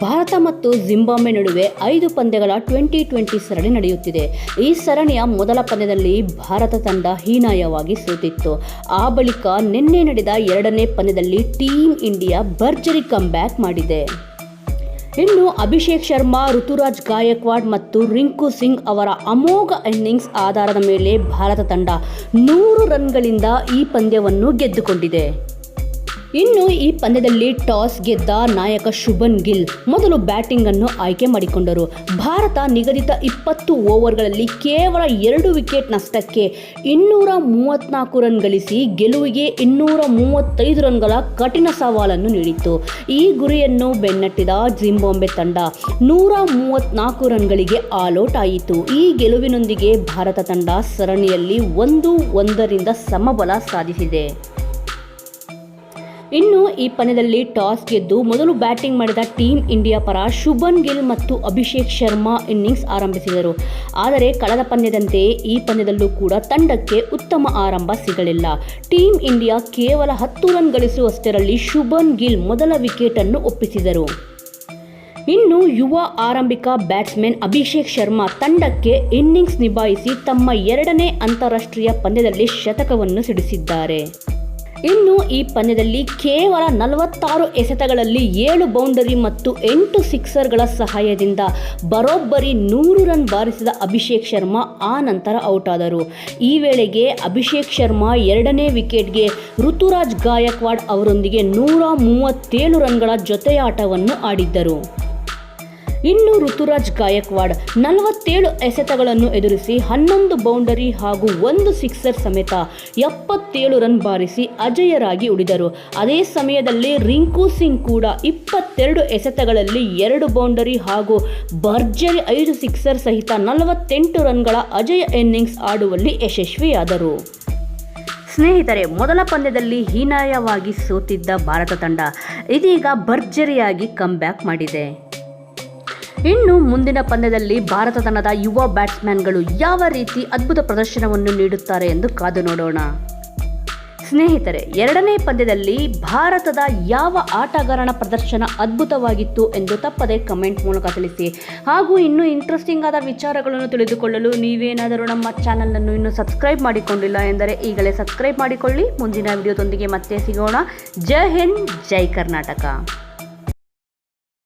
ಭಾರತ ಮತ್ತು ಜಿಂಬಾಬ್ವೆ ನಡುವೆ ಐದು ಪಂದ್ಯಗಳ ಟ್ವೆಂಟಿ ಟ್ವೆಂಟಿ ಸರಣಿ ನಡೆಯುತ್ತಿದೆ. ಈ ಸರಣಿಯ ಮೊದಲ ಪಂದ್ಯದಲ್ಲಿ ಭಾರತ ತಂಡ ಹೀನಾಯವಾಗಿ ಸೋತಿತ್ತು. ಆ ಬಳಿಕ ನಿನ್ನೆ ನಡೆದ ಎರಡನೇ ಪಂದ್ಯದಲ್ಲಿ ಟೀಮ್ ಇಂಡಿಯಾ ಭರ್ಜರಿ ಕಮ್ಬ್ಯಾಕ್ ಮಾಡಿದೆ. ಇನ್ನು ಅಭಿಷೇಕ್ ಶರ್ಮಾ, ಋತುರಾಜ್ ಗಾಯಕ್ವಾಡ್ ಮತ್ತು ರಿಂಕು ಸಿಂಗ್ ಅವರ ಅಮೋಘ ಇನ್ನಿಂಗ್ಸ್ ಆಧಾರದ ಮೇಲೆ ಭಾರತ ತಂಡ ನೂರು ರನ್ಗಳಿಂದ ಈ ಪಂದ್ಯವನ್ನು ಗೆದ್ದುಕೊಂಡಿದೆ. ಇನ್ನು ಈ ಪಂದ್ಯದಲ್ಲಿ ಟಾಸ್ ಗೆದ್ದ ನಾಯಕ ಶುಭನ್ ಗಿಲ್ ಮೊದಲು ಬ್ಯಾಟಿಂಗ್ ಅನ್ನು ಆಯ್ಕೆ ಮಾಡಿಕೊಂಡರು. ಭಾರತ ನಿಗದಿತ ಇಪ್ಪತ್ತು ಓವರ್ಗಳಲ್ಲಿ ಕೇವಲ ಎರಡು ವಿಕೆಟ್ ನಷ್ಟಕ್ಕೆ ಇನ್ನೂರ ಮೂವತ್ನಾಲ್ಕು ರನ್ ಗಳಿಸಿ ಗೆಲುವಿಗೆ ಇನ್ನೂರ ಮೂವತ್ತೈದು ರನ್ಗಳ ಕಠಿಣ ಸವಾಲನ್ನು ನೀಡಿತ್ತು. ಈ ಗುರಿಯನ್ನು ಬೆನ್ನಟ್ಟಿದ ಜಿಂಬಾಂಬೆ ತಂಡ ನೂರ ಮೂವತ್ನಾಲ್ಕು ರನ್ಗಳಿಗೆ ಆಲೌಟ್ ಆಯಿತು. ಈ ಗೆಲುವಿನೊಂದಿಗೆ ಭಾರತ ತಂಡ ಸರಣಿಯಲ್ಲಿ ಒಂದು ಒಂದರಿಂದ ಸಮಬಲ ಸಾಧಿಸಿದೆ. ಇನ್ನು ಈ ಪಂದ್ಯದಲ್ಲಿ ಟಾಸ್ ಗೆದ್ದು ಮೊದಲು ಬ್ಯಾಟಿಂಗ್ ಮಾಡಿದ ಟೀಮ್ ಇಂಡಿಯಾ ಪರ ಶುಭನ್ ಗಿಲ್ ಮತ್ತು ಅಭಿಷೇಕ್ ಶರ್ಮಾ ಇನ್ನಿಂಗ್ಸ್ ಆರಂಭಿಸಿದರು. ಆದರೆ ಕಳೆದ ಪಂದ್ಯದಂತೆಯೇ ಈ ಪಂದ್ಯದಲ್ಲೂ ಕೂಡ ತಂಡಕ್ಕೆ ಉತ್ತಮ ಆರಂಭ ಸಿಗಲಿಲ್ಲ. ಟೀಮ್ ಇಂಡಿಯಾ ಕೇವಲ ಹತ್ತು ರನ್ ಗಳಿಸುವಷ್ಟರಲ್ಲಿ ಶುಭನ್ ಗಿಲ್ ಮೊದಲ ವಿಕೆಟ್ ಅನ್ನು ಒಪ್ಪಿಸಿದರು. ಇನ್ನು ಯುವ ಆರಂಭಿಕ ಬ್ಯಾಟ್ಸ್ಮನ್ ಅಭಿಷೇಕ್ ಶರ್ಮಾ ತಂಡಕ್ಕೆ ಇನ್ನಿಂಗ್ಸ್ ನಿಭಾಯಿಸಿ ತಮ್ಮ ಎರಡನೇ ಅಂತಾರಾಷ್ಟ್ರೀಯ ಪಂದ್ಯದಲ್ಲಿ ಶತಕವನ್ನು ಸಿಡಿಸಿದ್ದಾರೆ. ಇನ್ನು ಈ ಪಂದ್ಯದಲ್ಲಿ ಕೇವಲ ನಲವತ್ತಾರು ಎಸೆತಗಳಲ್ಲಿ ಏಳು ಬೌಂಡರಿ ಮತ್ತು ಎಂಟು ಸಿಕ್ಸರ್ಗಳ ಸಹಾಯದಿಂದ ಬರೋಬ್ಬರಿ ನೂರು ರನ್ ಬಾರಿಸಿದ ಅಭಿಷೇಕ್ ಶರ್ಮಾ ಆ ನಂತರ ಔಟ್ ಆದರು ಈ ವೇಳೆಗೆ ಅಭಿಷೇಕ್ ಶರ್ಮಾ ಎರಡನೇ ವಿಕೆಟ್ಗೆ ಋತುರಾಜ್ ಗಾಯಕ್ವಾಡ್ ಅವರೊಂದಿಗೆ ನೂರ ಮೂವತ್ತೇಳು ರನ್ಗಳ ಜೊತೆಯಾಟವನ್ನು ಆಡಿದ್ದರು. ಇನ್ನು ಋತುರಾಜ್ ಗಾಯಕ್ವಾಡ್ ನಲವತ್ತೇಳು ಎಸೆತಗಳನ್ನು ಎದುರಿಸಿ ಹನ್ನೊಂದು ಬೌಂಡರಿ ಹಾಗೂ ಒಂದು ಸಿಕ್ಸರ್ ಸಮೇತ ಎಪ್ಪತ್ತೇಳು ರನ್ ಬಾರಿಸಿ ಅಜಯರಾಗಿ ಉಳಿದರು. ಅದೇ ಸಮಯದಲ್ಲಿ ರಿಂಕು ಸಿಂಗ್ ಕೂಡ ಇಪ್ಪತ್ತೆರಡು ಎಸೆತಗಳಲ್ಲಿ ಎರಡು ಬೌಂಡರಿ ಹಾಗೂ ಭರ್ಜರಿ ಐದು ಸಿಕ್ಸರ್ ಸಹಿತ ನಲವತ್ತೆಂಟು ರನ್ಗಳ ಅಜಯ ಇನ್ನಿಂಗ್ಸ್ ಆಡುವಲ್ಲಿ ಯಶಸ್ವಿಯಾದರು. ಸ್ನೇಹಿತರೆ, ಮೊದಲ ಪಂದ್ಯದಲ್ಲಿ ಹೀನಾಯವಾಗಿ ಸೋತಿದ್ದ ಭಾರತ ತಂಡ ಇದೀಗ ಭರ್ಜರಿಯಾಗಿ ಕಮ್ಬ್ಯಾಕ್ ಮಾಡಿದೆ. ಇನ್ನು ಮುಂದಿನ ಪಂದ್ಯದಲ್ಲಿ ಭಾರತ ತಂಡದ ಯುವ ಬ್ಯಾಟ್ಸ್ಮನ್ಗಳು ಯಾವ ರೀತಿ ಅದ್ಭುತ ಪ್ರದರ್ಶನವನ್ನು ನೀಡುತ್ತಾರೆ ಎಂದು ಕಾದು ನೋಡೋಣ. ಸ್ನೇಹಿತರೆ, ಎರಡನೇ ಪಂದ್ಯದಲ್ಲಿ ಭಾರತದ ಯಾವ ಆಟಗಾರನ ಪ್ರದರ್ಶನ ಅದ್ಭುತವಾಗಿತ್ತು ಎಂದು ತಪ್ಪದೆ ಕಮೆಂಟ್ ಮೂಲಕ ತಿಳಿಸಿ. ಹಾಗೂ ಇನ್ನೂ ಇಂಟ್ರೆಸ್ಟಿಂಗ್ ಆದ ವಿಚಾರಗಳನ್ನು ತಿಳಿದುಕೊಳ್ಳಲು ನೀವೇನಾದರೂ ನಮ್ಮ ಚಾನಲನ್ನು ಇನ್ನೂ ಸಬ್ಸ್ಕ್ರೈಬ್ ಮಾಡಿಕೊಂಡಿಲ್ಲ ಎಂದರೆ ಈಗಲೇ ಸಬ್ಸ್ಕ್ರೈಬ್ ಮಾಡಿಕೊಳ್ಳಿ. ಮುಂದಿನ ವಿಡಿಯೋದೊಂದಿಗೆ ಮತ್ತೆ ಸಿಗೋಣ. ಜೈ ಹಿಂದ್, ಜೈ ಕರ್ನಾಟಕ.